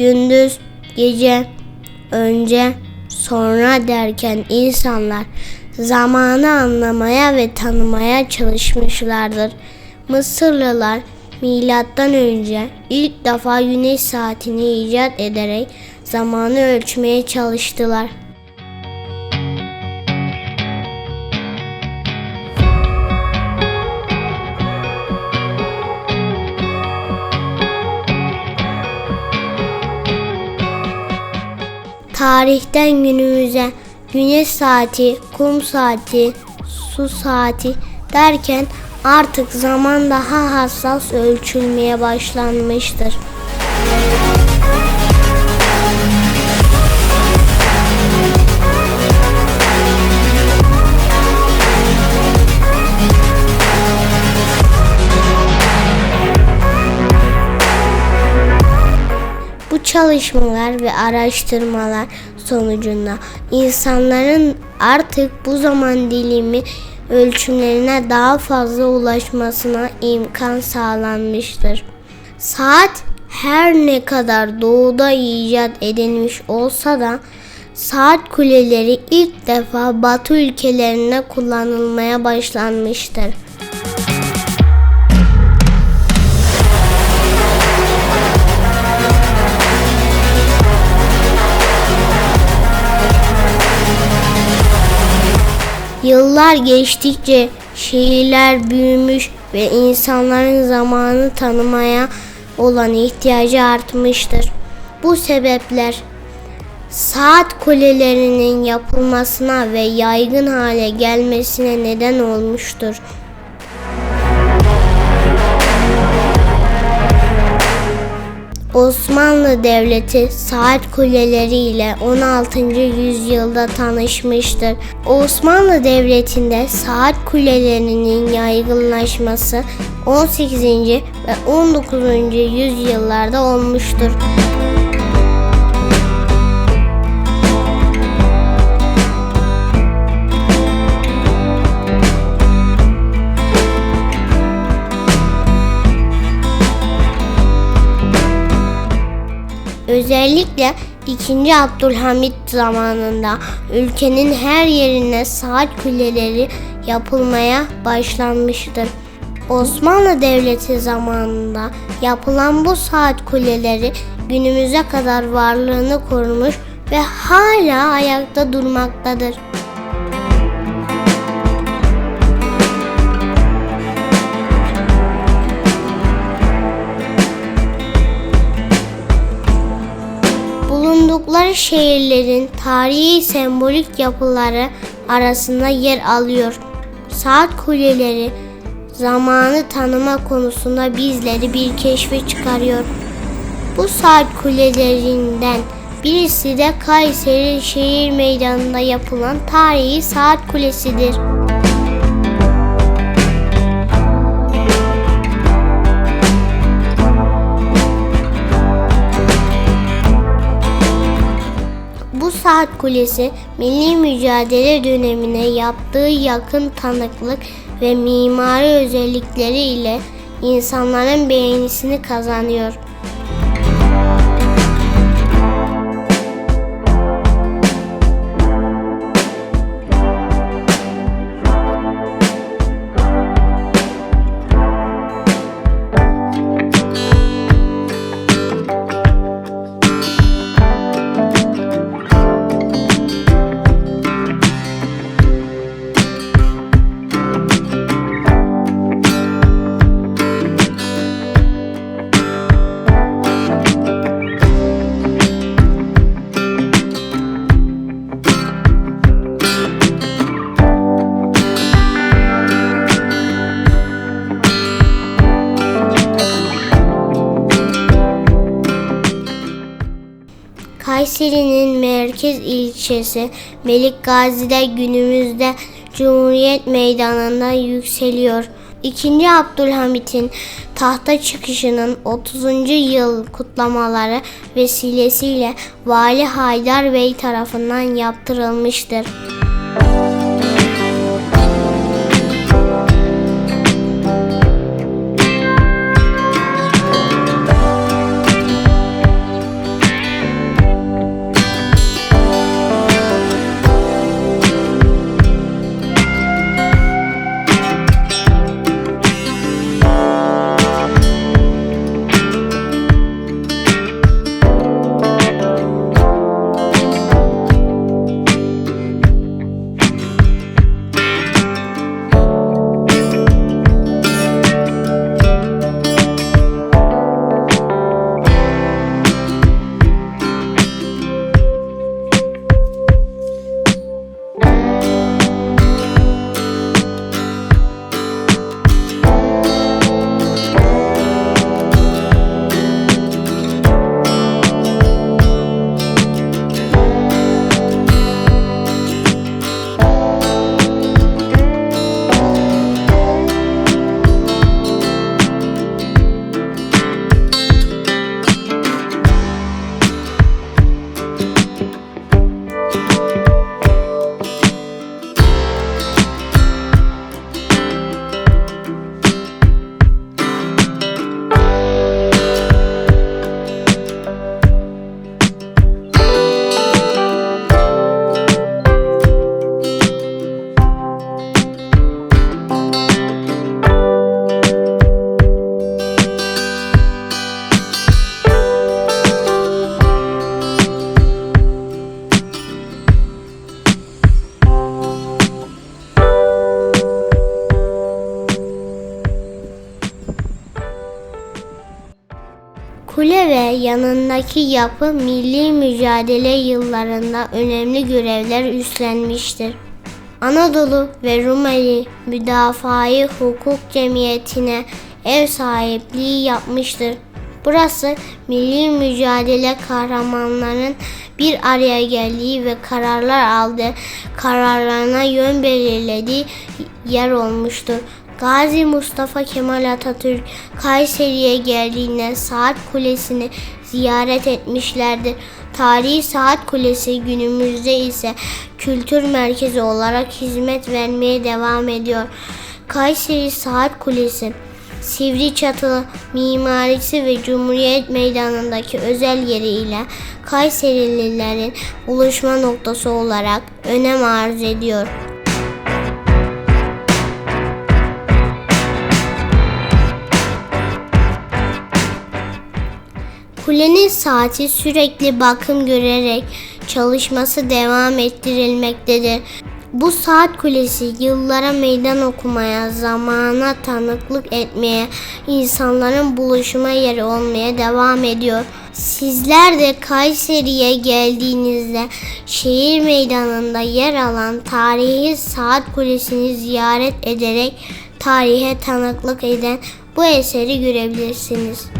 gündüz, gece, önce, sonra derken insanlar zamanı anlamaya ve tanımaya çalışmışlardır. Mısırlılar milattan önce ilk defa güneş saatini icat ederek zamanı ölçmeye çalıştılar. Tarihten günümüze güneş saati, kum saati, su saati derken artık zaman daha hassas ölçülmeye başlanmıştır. Çalışmalar ve araştırmalar sonucunda insanların artık bu zaman dilimi ölçümlerine daha fazla ulaşmasına imkan sağlanmıştır. Saat her ne kadar doğuda icat edilmiş olsa da saat kuleleri ilk defa batı ülkelerinde kullanılmaya başlanmıştır. Yıllar geçtikçe şehirler büyümüş ve insanların zamanı tanımaya olan ihtiyacı artmıştır. Bu sebepler saat kulelerinin yapılmasına ve yaygın hale gelmesine neden olmuştur. Osmanlı Devleti saat kuleleri ile 16. yüzyılda tanışmıştır. Osmanlı Devleti'nde saat kulelerinin yaygınlaşması 18. ve 19. yüzyıllarda olmuştur. Özellikle 2. Abdülhamit zamanında ülkenin her yerine saat kuleleri yapılmaya başlanmıştır. Osmanlı Devleti zamanında yapılan bu saat kuleleri günümüze kadar varlığını korumuş ve hala ayakta durmaktadır. Bulundukları şehirlerin tarihi sembolik yapıları arasında yer alıyor. Saat kuleleri zamanı tanıma konusunda bizleri bir keşfe çıkarıyor. Bu saat kulelerinden birisi de Kayseri Şehir Meydanı'nda yapılan tarihi saat kulesidir. Saat kulesi milli mücadele dönemine yaptığı yakın tanıklık ve mimari özellikleri ile insanların beğenisini kazanıyor. Kayseri'nin merkez ilçesi Melik Gazi'de günümüzde Cumhuriyet Meydanı'nda yükseliyor. 2. Abdülhamit'in tahta çıkışının 30. yıl kutlamaları vesilesiyle Vali Haydar Bey tarafından yaptırılmıştır. Yanındaki yapı milli mücadele yıllarında önemli görevler üstlenmiştir. Anadolu ve Rumeli Müdafaa-i Hukuk Cemiyeti'ne ev sahipliği yapmıştır. Burası milli mücadele kahramanların bir araya geldiği ve kararlar aldığı, kararlarına yön belirlediği yer olmuştur. Gazi Mustafa Kemal Atatürk Kayseri'ye geldiğinde Saat Kulesi'ni ziyaret etmişlerdir. Tarihi Saat Kulesi günümüzde ise kültür merkezi olarak hizmet vermeye devam ediyor. Kayseri Saat Kulesi Sivri çatılı mimarisi ve Cumhuriyet Meydanı'ndaki özel yeriyle Kayserililerin buluşma noktası olarak önem arz ediyor. Kulenin saati sürekli bakım görerek çalışması devam ettirilmektedir. Bu saat kulesi yıllara meydan okumaya, zamana tanıklık etmeye, insanların buluşma yeri olmaya devam ediyor. Sizler de Kayseri'ye geldiğinizde şehir meydanında yer alan tarihi saat kulesini ziyaret ederek tarihe tanıklık eden bu eseri görebilirsiniz.